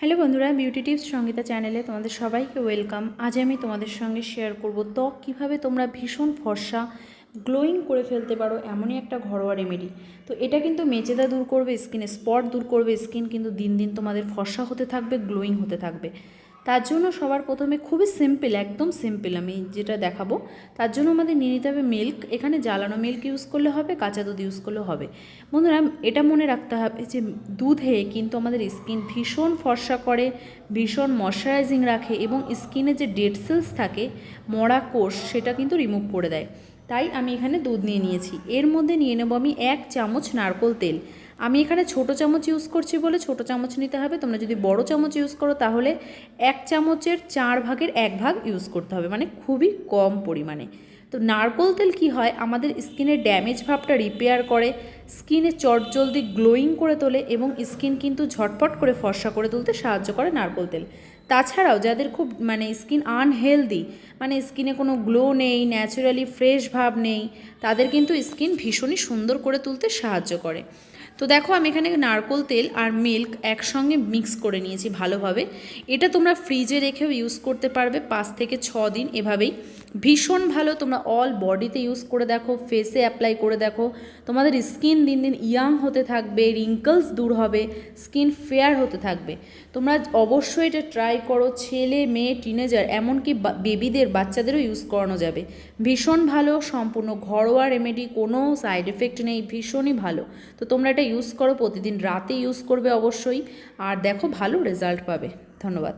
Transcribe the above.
Hello বন্ধুরা beauty tips Sangeeta চ্যানেলে তোমাদের সবাইকে ওয়েলকাম আজ আমি তোমাদের সঙ্গে শেয়ার করব ত্বক কীভাবে তোমরা ভীষণ ফর্সা গ্লোয়িং করে ফেলতে পারো এমনই একটা ঘরোয়া রেমেডি তো এটা কিন্তু মেচেদা দূর করবে স্কিনে স্পট দূর করবে স্কিন কিন্তু দিন দিন তোমাদের ফর্সা হতে থাকবে গ্লোয়িং হতে থাকবে। তার জন্য সবার প্রথমে খুবই সিম্পল একদম সিম্পল আমি যেটা দেখাবো। তার জন্য আমাদের নিয়ে নিতে হবে মিল্ক এখানে জ্বালানো মিল্ক ইউজ করলে হবে, কাঁচা দুধ ইউজ করলে হবে। বন্ধুরা, এটা মনে রাখতে হবে যে দুধে কিন্তু আমাদের স্কিন ভীষণ ফর্সা করে, ভীষণ ময়শ্চারাইজিং রাখে এবং স্কিনে যে ডেড সেলস থাকে, মরা কোষ, সেটা কিন্তু রিমুভ করে দেয়। তাই আমি এখানে দুধ নিয়ে নিয়েছি। এর মধ্যে নিয়ে নেব আমি এক চামচ নারকোল তেল। আমি এখানে ছোট চামচ ইউজ করছি বলে ছোট চামচ নিতে হবে। তোমরা যদি বড় চামচ ইউজ করো তাহলে এক চামচের চার ভাগের এক ভাগ ইউজ করতে হবে। মানে খুবই কম পরিমাণে। তো নারকোল তেল কি হয়? আমাদের স্কিনের ড্যামেজ ভাবটা রিপেয়ার করে। স্কিনে চটজলদি গ্লোয়িং করে তোলে এবং স্কিন কিন্তু ঝটপট করে ফর্সা করে তুলতে সাহায্য করে নারকোল তেল। তাছাড়াও যাদের খুব মানে স্কিন আনহেলদি মানে স্কিনে কোনো গ্লো নেই ন্যাচারালি ফ্রেশ ভাব নেই, তাদের কিন্তু স্কিন ভীষণই সুন্দর করে তুলতে সাহায্য করে। তো দেখো আমি এখানে নারকোল তেল আর মিল্ক একসঙ্গে মিক্স করে নিয়েছি ভালোভাবে। এটা তোমরা ফ্রিজে রেখেও ইউজ করতে পারবে পাঁচ থেকে ছ দিন এভাবেই। ভীষণ ভালো, তোমরা অল বডিতে ইউজ করে দেখো ফেসে অ্যাপ্লাই করে দেখো। তোমাদের স্কিন দিন দিন ইয়াং হতে থাকবে রিঙ্কলস দূর হবে স্কিন ফেয়ার হতে থাকবে। তোমরা অবশ্যই এটা ট্রাই করো, ছেলে, মেয়ে টিনেজার এমনকি বেবিদের বাচ্চাদেরও ইউজ করানো যাবে। ভীষণ ভালো, সম্পূর্ণ ঘরোয়া রেমেডি কোনো সাইড এফেক্ট নেই, ভীষণই ভালো। তো তোমরা এটা ইউজ করো, প্রতিদিন রাতে ইউজ করবে অবশ্যই। আর দেখো, ভালো রেজাল্ট পাবে। ধন্যবাদ।